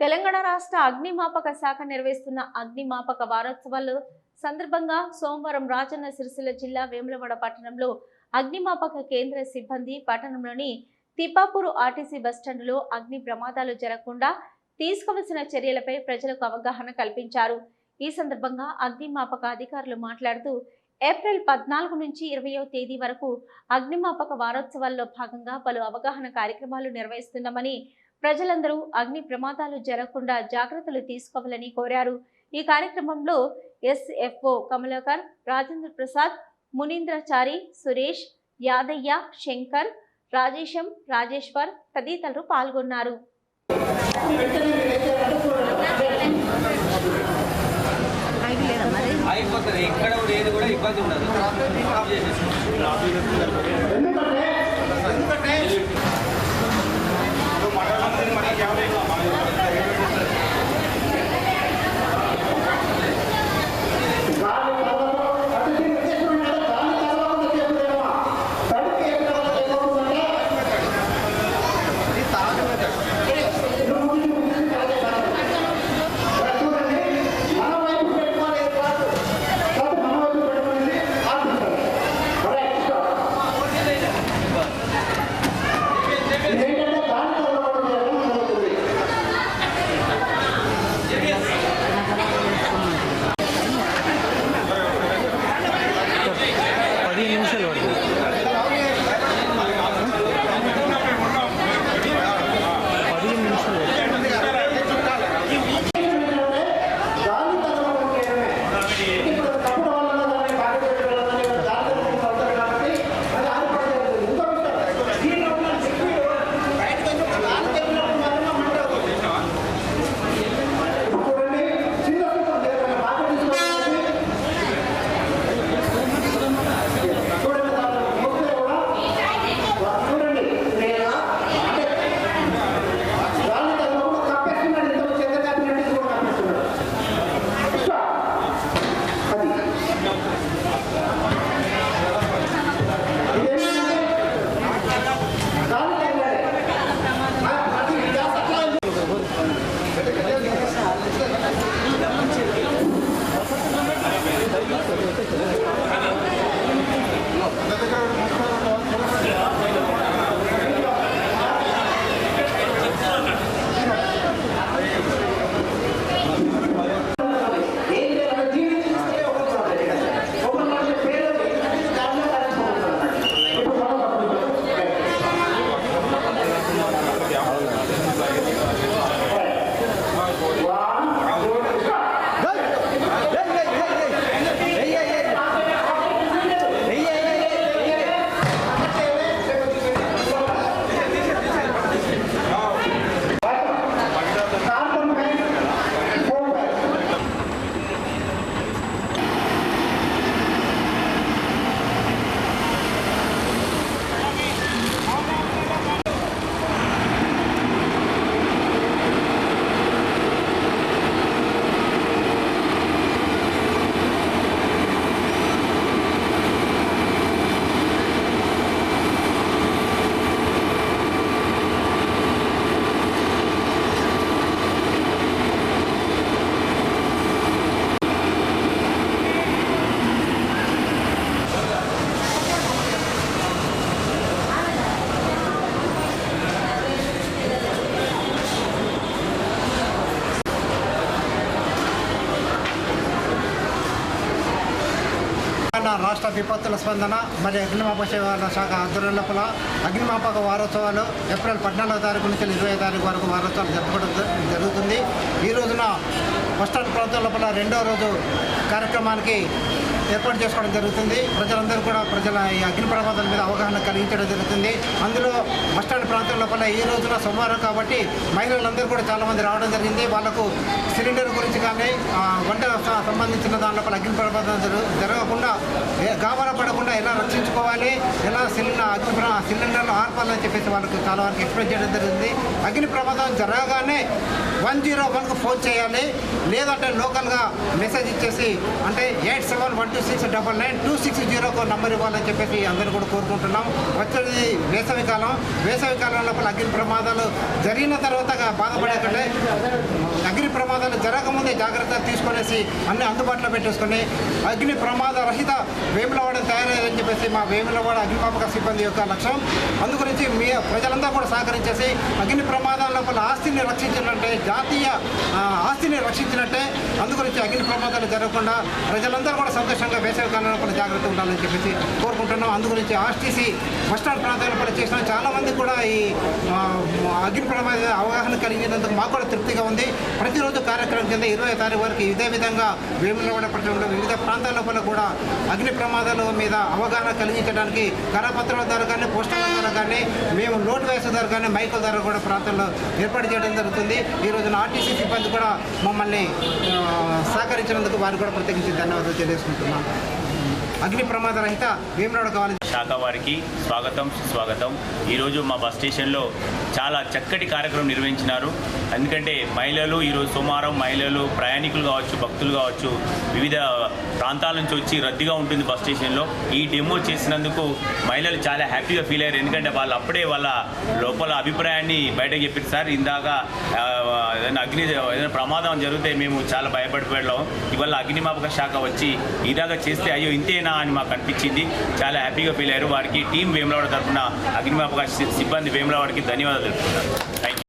తెలంగాణ రాష్ట్ర అగ్నిమాపక శాఖ నిర్వహిస్తున్న అగ్నిమాపక వారోత్సవాలు సందర్భంగా సోమవారం రాజన్న సిరిసిల్ల జిల్లా వేములవాడ పట్టణంలో అగ్నిమాపక కేంద్ర సిబ్బంది పట్టణంలోని తిప్పాపూర్ ఆర్టీసీ బస్టాండులో అగ్ని ప్రమాదాలు జరగకుండా తీసుకోవలసిన చర్యలపై ప్రజలకు అవగాహన కల్పించారు. ఈ సందర్భంగా అగ్నిమాపక అధికారులు మాట్లాడుతూ ఏప్రిల్ పద్నాలుగు నుంచి ఇరవయో తేదీ వరకు అగ్నిమాపక వారోత్సవాల్లో భాగంగా పలు అవగాహన కార్యక్రమాలు నిర్వహిస్తున్నామని ప్రజలందరూ అగ్ని ప్రమాదాలు జరగకుండా జాగ్రత్తలు తీసుకోవాలని కోరారు. ఈ కార్యక్రమంలో ఎస్ఎఫ్ఓ కమలాకర్ రాజేంద్ర ప్రసాద్ మునీంద్రచారి సురేష్ యాదయ్య శంకర్ రాజేశం రాజేశ్వర్ తదితరులు పాల్గొన్నారు. అయిపోతుంది. ఎక్కడ కూడా ఏది కూడా ఇబ్బంది ఉండదు. Kẹo. తెలంగాణ రాష్ట్ర విపత్తుల స్పందన మరియు అగ్నిమాపక సేవల శాఖ ఆధ్వర్యం లోపల అగ్నిమాపక వారోత్సవాలు ఏప్రిల్ పద్నాలుగో తారీఖు నుంచి ఇరవై తారీఖు వరకు వారోత్సవాలు జరపడం జరుగుతుంది. ఈ రోజున బస్టాండ్ ప్రాంతం లోపల రెండో రోజు కార్యక్రమానికి ఏర్పాటు చేసుకోవడం జరుగుతుంది. ప్రజలందరూ కూడా ప్రజల ఈ అగ్ని ప్రమాదాల మీద అవగాహన కలిగించడం జరుగుతుంది. అందులో బస్టాండ్ ప్రాంతం లోపల ఈ రోజున సోమవారం కాబట్టి మహిళలందరూ కూడా చాలామంది రావడం జరిగింది. వాళ్ళకు సిలిండర్ గురించి కానీ వంట సంబంధించిన దాని లోపల అగ్ని ప్రమాదం జరగకుండా ఏ- గాబరా పడకుండా ఎలా రక్షించుకోవాలి? ఎలా సిలిండర్ అగ్ని ప్ర- సిలిండర్లు ఆర్పాలని చెప్పేసి వాళ్ళకు చాలా వరకు ఎక్స్ప్లెయిన్ చేయడం జరిగింది. అగ్ని ప్రమాదం జరగగానే వన్ జీరో వన్కు ఫోన్ చేయాలి. లేదంటే లోకల్గా మెసేజ్ ఇచ్చేసి అంటే eight seven one two six double nine two six జీరోకు number ఇవ్వాలని చెప్పేసి అందరూ కూడా కోరుకుంటున్నాం. వచ్చేది వేసవి కాలం. వేసవి కాలం లోపల అగ్ని ప్రమాదాలు జరిగిన తర్వాత బాధపడకండి. జరగకముందే జాగ్రత్తలు తీసుకునేసి అన్ని అందుబాటులో పెట్టేసుకొని అగ్ని ప్రమాద రహిత వేములవాడని తయారయ్యారని చెప్పేసి మా వేములవాడ అగ్నిమాపక సిబ్బంది యొక్క లక్ష్యం. అందుగురించి మీ ప్రజలందరూ కూడా సహకరించేసి అగ్ని ప్రమాదాల లోపల ఆస్తిని రక్షించినట్టే జాతీయ ఆస్తిని రక్షించినట్టే అందుగురించి అగ్ని ప్రమాదాలు జరగకుండా ప్రజలందరూ కూడా సంతోషంగా వేసవి కాలంలో కూడా జాగ్రత్త ఉండాలని చెప్పేసి కోరుకుంటున్నాం. అందుగురించి ఆర్టీసీ బస్టాండ్ ప్రాంతాల కూడా చేసిన చాలామంది కూడా ఈ అగ్ని ప్రమాద అవగాహన కలిగినందుకు మాకు కూడా తృప్తిగా ఉంది. ప్రతిరోజు కార్యక్రమం కింద ఇరవై తారీఖు వరకు ఇదే విధంగా వేములవాడ పట్టణంలో వివిధ ప్రాంతాల లోపల కూడా అగ్ని ప్రమాదాల మీద అవగాహన కలిగించడానికి కరపత్రాల ద్వారా కానీ పోస్టర్ల ద్వారా కానీ మేము నోటు వేసే ద్వారా కానీ మైకుల ద్వారా కూడా ప్రాంతాల్లో ఏర్పాటు చేయడం జరుగుతుంది. ఈ రోజున ఆర్టీసీ సిబ్బంది కూడా మమ్మల్ని సహకరించినందుకు వారు కూడా ప్రత్యేకించి ధన్యవాదాలు longer. అగ్ని ప్రమాద రహిత వేములవాడ కావాలి. శాఖ వారికి స్వాగతం సుస్వాగతం. ఈరోజు మా బస్ స్టేషన్లో చాలా చక్కటి కార్యక్రమం నిర్వహించినారు. ఎందుకంటే మహిళలు ఈరోజు సోమవారం మహిళలు ప్రయాణికులు కావచ్చు భక్తులు కావచ్చు వివిధ ప్రాంతాల నుంచి వచ్చి రద్దీగా ఉంటుంది బస్ స్టేషన్లో. ఈ డెమో చేసినందుకు మహిళలు చాలా హ్యాపీగా ఫీల్ అయ్యారు. ఎందుకంటే వాళ్ళు అప్పుడే వాళ్ళ లోపల అభిప్రాయాన్ని బయటకు చెప్పారు. సార్ ఇందాక ఏదైనా అగ్ని ఏదైనా ప్రమాదం జరిగితే మేము చాలా భయపడిపోయాం ఇవాళ అగ్నిమాపక శాఖ వచ్చి ఇలాగా చేస్తే అయ్యో ఇంతేనా? అని మాకు అనిపించింది. చాలా హ్యాపీగా ఫీల్ అయ్యారు. వారికి టీం వేములవాడ తరఫున అగ్నిమాపక సిబ్బంది వేములవాడికి ధన్యవాదాలు తెలుపుతున్నారు థ్యాంక్